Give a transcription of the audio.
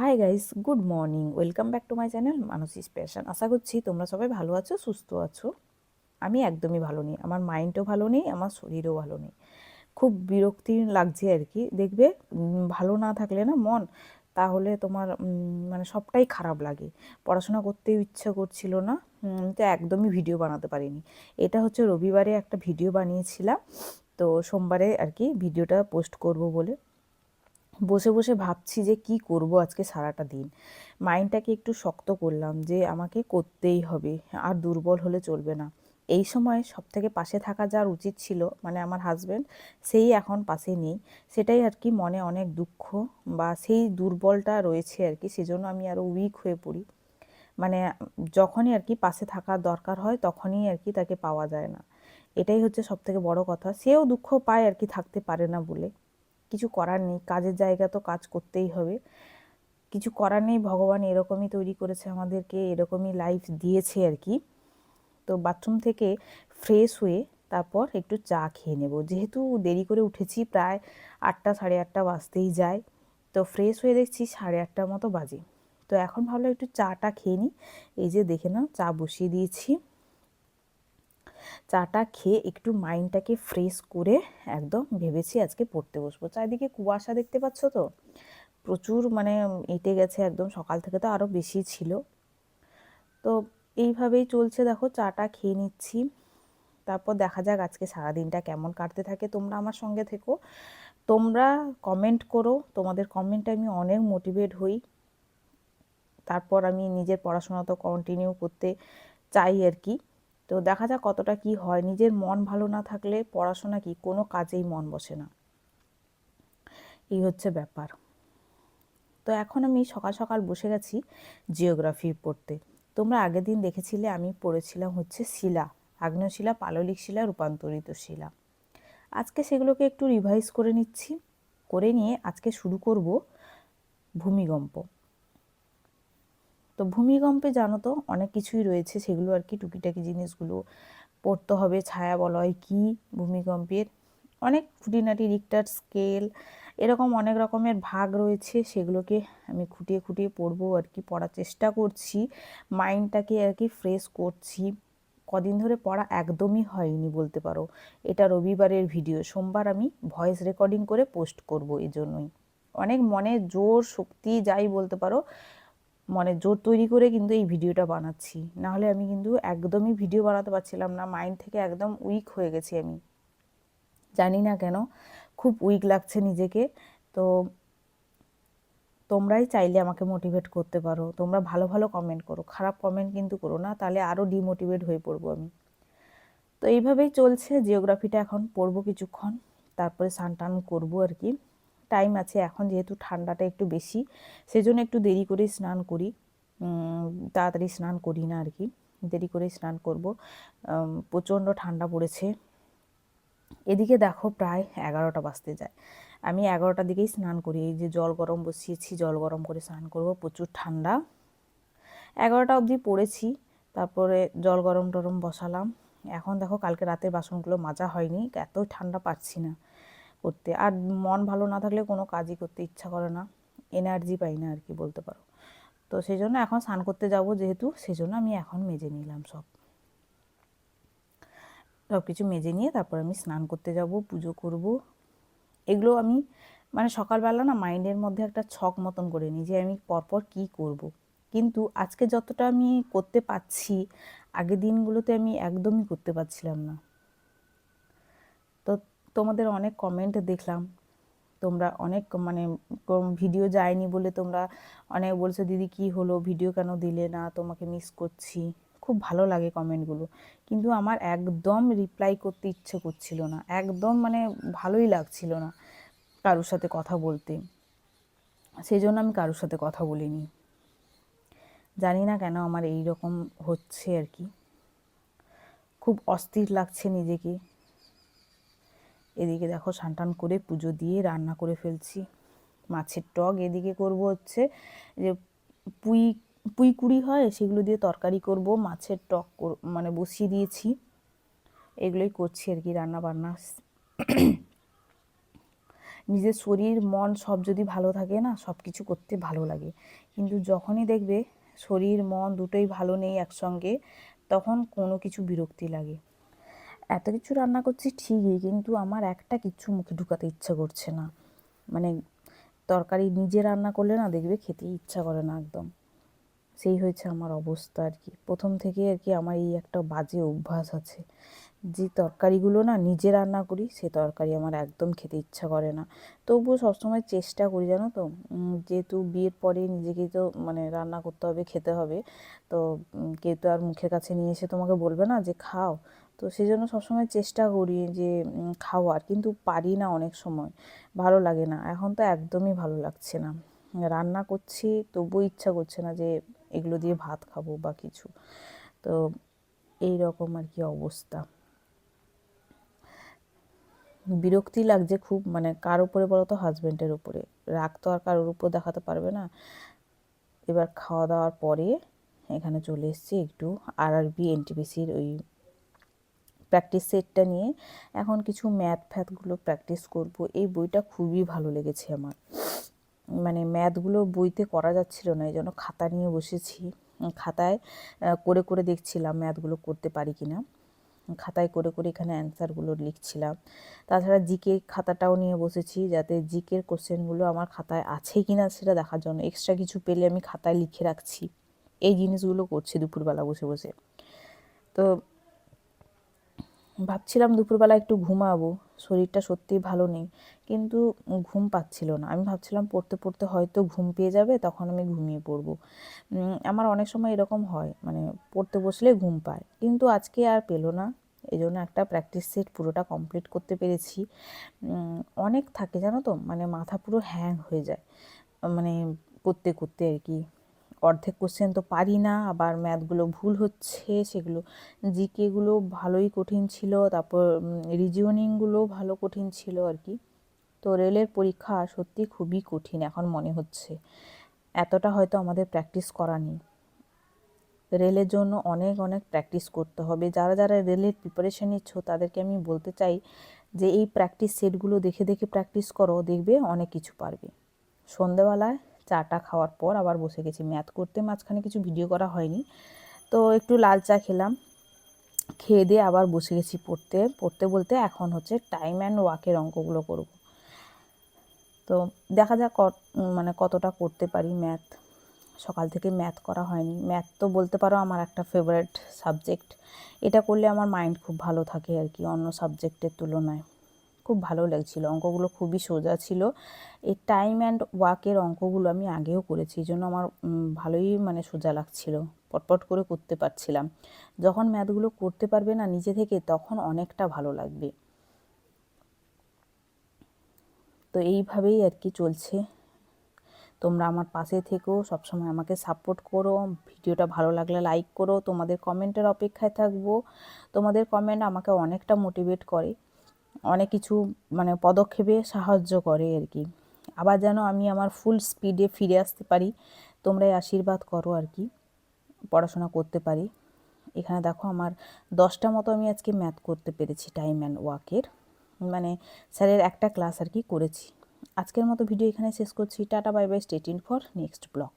Hi guys good morning welcome back to my channel Manasi স্পেশন আশা করছি তোমরা সবাই ভালো আছো, সুস্থ আছো। আমি একদমই ভালো নেই, আমার মাইন্ডও ভালো নেই, আমার শরীরও ভালো নেই। খুব বিরক্তি লাগছে আর কি। দেখবে ভালো না থাকলে না মন, তাহলে তোমার মানে সবটাই খারাপ লাগে। পড়াশোনা করতেও ইচ্ছা করছিল না তো একদমই ভিডিও বানাতে পারিনি। এটা হচ্ছে রবিবারে একটা ভিডিও বানিয়েছিলাম, তো সোমবারে আর কি ভিডিওটা পোস্ট করব বলে। বসে বসে ভাবছি যে কি করব আজকে সারাটা দিন। মাইন্ডটাকে একটু শক্ত করলাম যে আমাকে করতেই হবে, আর দুর্বল হলে চলবে না। এই সময় সব থেকে পাশে থাকা যার উচিত ছিল মানে আমার হাজব্যান্ড সেই এখন পাশে নেই। সেটাই আর কি মনে অনেক দুঃখ বা সেই দুর্বলটা রয়েছে আর কি, সেজন্য আমি আরও উইক হয়ে পড়ি। মানে যখনই আর কি পাশে থাকার দরকার হয়, তখনই আর কি তাকে পাওয়া যায় না। এটাই হচ্ছে সব থেকে বড় কথা। সেও দুঃখ পায় আর কি থাকতে পারে না বলে। কিছু করার নেই, কাজের জায়গা তো কাজ করতেই হবে। কিছু করার নেই, ভগবান এরকমই তৈরি করেছে আমাদেরকে, এরকমই লাইফ দিয়েছে আর কি। তো বাথরুম থেকে ফ্রেশ হয়ে তারপর একটু চা খেয়ে নেব। যেহেতু দেরি করে উঠেছি, প্রায় আটটা, সাড়ে আটটা বাজতেই যায়। তো ফ্রেশ হয়ে দেখছি সাড়ে আটটার মতো বাজে। তো এখন ভাবলাম একটু চাটা খেয়ে নিই এই যে দেখে নাও, চা বসিয়ে দিয়েছি। চাটা খেয়ে একটু মাইন্ডটাকে ফ্রেশ করে একদম ভেবেছি আজকে পড়তে বসবো। চারিদিকে কুয়াশা দেখতে পাচ্ছ তো? প্রচুর মানে এঁটে গেছে একদম, সকাল থেকে তো আরও বেশি ছিল। তো এইভাবেই চলছে দেখো, চাটা খেয়ে নিচ্ছি। তারপর দেখা যাক আজকে সারাদিনটা কেমন কাটতে থাকে। তোমরা আমার সঙ্গে থেকো। তোমরা কমেন্ট করো। তোমাদের কমেন্টে আমি অনেক মোটিভেট হই। তারপর আমি নিজের পড়াশোনা তো কন্টিনিউ করতে চাই আর কি। তো দেখা যাক কতটা কি হয়। নিজের মন ভালো না থাকলে পড়াশোনা কি? কোনো কাজেই মন বসে না। এই হচ্ছে ব্যাপার। তো এখন আমি সকাল সকাল বসে গেছি জিওগ্রাফি পড়তে। তোমরা আগের দিন দেখেছিলে আমি পড়েছিলাম হচ্ছে শিলা আগ্নেয় শিলা পাললিক শিলা, রূপান্তরিত শিলা। আজকে সেগুলোকে একটু রিভাইজ করে নিচ্ছি। করে নিয়ে আজকে শুরু করব ভূমিকম্প। তো ভূমিকম্পে জানো তো অনেক কিছুই রয়েছে, সেগুলো আর কি টুকিটাকি জিনিসগুলো পড়তে হবে, ছায়া বলয় কি ভূমিকম্পের। অনেক খুঁটিনাটি রিক্টার স্কেল, এরকম অনেক রকমের ভাগ রয়েছে, সেগুলোকে আমি খুঁটিয়ে খুঁটিয়ে পড়ব আর কি, পড়ার চেষ্টা করছি, মাইন্ডটাকে আর কি ফ্রেশ করছি। কদিন ধরে পড়া একদমই হয়নি বলতে পারো, এটা রবিবারের ভিডিও, সোমবার আমি ভয়েস রেকর্ডিং করে পোস্ট করব এই জন্যই অনেক মনে জোর শক্তি যাই বলতে পারো মনে জোর তৈরি করে কিন্তু এই ভিডিওটা বানাচ্ছি। নাহলে আমি কিন্তু একদমই ভিডিও বানাতে পারছিলাম না, মাইন্ড থেকে একদম উইক হয়ে গেছি আমি। জানি না কেন, খুব উইক লাগছে নিজেকে। তো তোমরাই চাইলে আমাকে মোটিভেট করতে পারো। তোমরা ভালো ভালো কমেন্ট করো, খারাপ কমেন্ট কিন্তু করো না, তাহলে আরও ডিমোটিভেট হয়ে পড়ব আমি। তো এইভাবেই চলছে জিওগ্রাফিটা এখন পড়ব কিছুক্ষণ, তারপরে স্নান টান করব আর কি। টাইম আছে, এখন যেহেতু ঠান্ডাটা একটু বেশি, সেজন্য একটু দেরি করে স্নান করি। তাড়াতাড়ি স্নান করি না আর কি দেরি করে স্নান করব। প্রচণ্ড ঠান্ডা পড়েছে। এদিকে দেখো প্রায় এগারোটা বাজতে যায়। আমি এগারোটার দিকেই স্নান করি, এই যে জল গরম বসিয়েছি, জল গরম করে স্নান করব, প্রচুর ঠান্ডা। এগারোটা অবধি পড়েছি, তারপরে জল গরম টরম বসালাম। এখন দেখো কালকে রাতের বাসনগুলো মাজা হয়নি এত ঠান্ডা পাচ্ছি না। করতে। আর মন ভালো না থাকলে কোনো কাজই করতে ইচ্ছা করে না। এনার্জি পাই না আর কি বলতে পারো। তো সেই জন্য এখন স্নান করতে যাব যেহেতু সেই জন্য আমি এখন মেজে নিলাম সব। সব কিছু মেজে নিয়ে তারপর আমি স্নান করতে যাব, পুজো করব। এগুলো আমি মানে সকালবেলা না মাইন্ডের মধ্যে একটা ছক মতন করে নিই যে আমি পরপর কি করব। কিন্তু আজকে যতটা আমি করতে পারছি, আগের দিনগুলোতে আমি একদমই করতে পারছিলাম না। তোমাদের অনেক কমেন্ট দেখলাম। তোমরা অনেক মানে ভিডিও যায়নি বলে তোমরা অনেক বলছো, দিদি, কি হলো? ভিডিও কেন দিলে না? তোমাকে মিস করছি। খুব ভালো লাগে কমেন্টগুলো কিন্তু আমার একদম রিপ্লাই করতে ইচ্ছে করছিল না। একদম মানে ভালোই লাগছিল না কারোর সাথে কথা বলতে। সেই জন্য আমি কারোর সাথে কথা বলিনি। জানি না কেন আমার এই রকম হচ্ছে আর কি। খুব অস্থির লাগছে নিজেকে। এদিকে দেখো সানটান করে পুজো দিয়ে রান্না করে ফেলছি। মাছের টক এদিকে করব হচ্ছে যে পুঁই পুঁই কুড়ি হয় সেগুলো দিয়ে তরকারি করব, মাছের টক মানে বসিয়ে দিয়েছি। এগুলোই করছি আর কি রান্না বান্না। নিজের শরীর, মন সব যদি ভালো থাকে না, সব কিছু করতে ভালো লাগে। কিন্তু যখনই দেখবে শরীর, মন দুটোই ভালো নেই একসঙ্গে, তখন কোনো কিছু বিরক্তি লাগে। এত কিছু রান্না করছি ঠিকই, কিন্তু আমার একটা কিচ্ছু মুখে ঢুকাতে ইচ্ছা করছে না। মানে তরকারি নিজে রান্না করলে না দেখবে খেতেই ইচ্ছা করে না একদম। সেই হয়েছে আমার অবস্থা আর কি। প্রথম থেকে আর কি আমার এই একটা বাজে অভ্যাস আছে। যে তরকারিগুলো না নিজে রান্না করি, সে তরকারি আমার একদম খেতে ইচ্ছা করে না। তবুও সবসময় চেষ্টা করি, জানো তো? যেহেতু বিয়ের পরে নিজেকেই তো মানে রান্না করতে হবে, খেতে হবে। তো কেউ তো আর মুখের কাছে নিয়ে এসে তোমাকে বলবে না যে, খাও তো সেই জন্য সবসময় চেষ্টা করি যে খাওয়ার। কিন্তু পারি না অনেক সময়। ভালো লাগে না। এখন তো একদমই ভালো লাগছে না। রান্না করছি, তবুও ইচ্ছা করছে না যে, এগুলো দিয়ে ভাত খাব বা কিছু। তো এই রকম আর কি অবস্থা। বিরক্তি লাগছে খুব মানে কার উপরে বলো তো হাজব্যান্ডের উপরে। রাগ তো আর কারোর উপর দেখাতে পারবে না। এবার খাওয়া দাওয়ার পরে এখানে চলে এসেছি একটু আর আরবি এনটিপিসির ওই প্র্যাকটিস সেটটা নিয়ে এখন কিছু ম্যাথ ফ্যাথগুলো প্র্যাকটিস করব। এই বইটা খুবই ভালো লেগেছে আমার। মানে ম্যাথগুলো বইতে করা যাচ্ছিল না এই জন্য খাতা নিয়ে বসেছি। খাতায় করে করে দেখছিলাম ম্যাথগুলো করতে পারি কি না খাতায় করে করে এখানে অ্যান্সারগুলো লিখছিলাম। তাছাড়া জিকে খাতাটাও নিয়ে বসেছি, যাতে জিকের কোশ্চেনগুলো আমার খাতায় আছে কি না সেটা দেখার জন্য। এক্সট্রা কিছু পেলে আমি খাতায় লিখে রাখছি। এই জিনিসগুলো করছি দুপুরবেলা বসে বসে। তো ভাবছিলাম দুপুরবেলা একটু ঘুমাবো, শরীরটা সত্যিই ভালো নেই, কিন্তু ঘুম পাচ্ছিল না। আমি ভাবছিলাম পড়তে পড়তে হয়তো ঘুম পেয়ে যাবে, তখন আমি ঘুমিয়ে পড়ব। আমার অনেক সময় এরকম হয় মানে পড়তে বসলে ঘুম পায়, কিন্তু আজকে আর পেল না। এই জন্য একটা প্র্যাকটিস সেট পুরোটা কমপ্লিট করতে পেরেছি। অনেক থাকে জানো তো মানে মাথা পুরো হ্যাং হয়ে যায় মানে করতে করতে আর কি। অর্ধেক কোশ্চেন তো পারি না, আবার ম্যাথগুলো ভুল হচ্ছে, সেগুলো জিকেগুলো ভালোই কঠিন ছিল, তারপর রিজিওনিংগুলো ভালো কঠিন ছিল আর কি। তো রেলের পরীক্ষা সত্যি খুবই কঠিন এখন মনে হচ্ছে। এতটা হয়তো আমাদের প্র্যাকটিস করা নেই। রেলের জন্য অনেক অনেক প্র্যাকটিস করতে হবে। যারা যারা রেলের প্রিপারেশান নিচ্ছ, তাদেরকে আমি বলতে চাই যে, এই প্র্যাকটিস সেটগুলো দেখে দেখে প্র্যাকটিস করো, দেখবে অনেক কিছু পারবে। সন্ধেবেলায় চাটা খাওয়ার পর আবার বসে গেছি। ম্যাথ করতে মাঝখানে কিছু ভিডিও করা হয়নি। তো একটু লাল চা খেলাম। খেয়ে দিয়ে আবার বসে গেছি পড়তে। পড়তে বলতে এখন হচ্ছে টাইম অ্যান্ড ওয়াকের অঙ্কগুলো করব। তো দেখা যাক মানে কতটা করতে পারি ম্যাথ সকাল থেকে ম্যাথ করা হয়নি। ম্যাথ তো বলতে পারো আমার একটা ফেভারেট সাবজেক্ট এটা করলে আমার মাইন্ড খুব ভালো থাকে আর কি অন্য সাবজেক্টের তুলনায়। খুব ভালো লাগছিল। অঙ্কগুলো খুবই সোজা ছিল। এই টাইম অ্যান্ড ওয়াকের অঙ্কগুলো আমি আগেও করেছি, এই জন্য আমার ভালোই মানে সোজা লাগছিল। পটপট করে করতে পারছিলাম। যখন ম্যাথগুলো করতে পারবে না নিজে থেকে, তখন অনেকটা ভালো লাগবে। তো এইভাবেই আর কি চলছে। তোমরা আমার পাশে থেকো, সবসময় আমাকে সাপোর্ট করো। ভিডিওটা ভালো লাগলে লাইক করো। তোমাদের কমেন্টের অপেক্ষায় থাকব। তোমাদের কমেন্ট আমাকে অনেকটা মোটিভেট করে। অনেক কিছু মানে পদক্ষেপে সাহায্য করে আর কি। আবার যেন আমি আমার ফুল স্পিডে ফিরে আসতে পারি, তোমরাই আশীর্বাদ করো আর কি, পড়াশোনা করতে পারি। এখানে দেখো আমার দশটা মতো আমি আজকে ম্যাথ করতে পেরেছি টাইম অ্যান্ড ওয়াকের মানে স্যারের একটা ক্লাস আর কি করেছি। আজকের মতো ভিডিও এখানে শেষ করছি। Tata bye bye stay tuned for next blog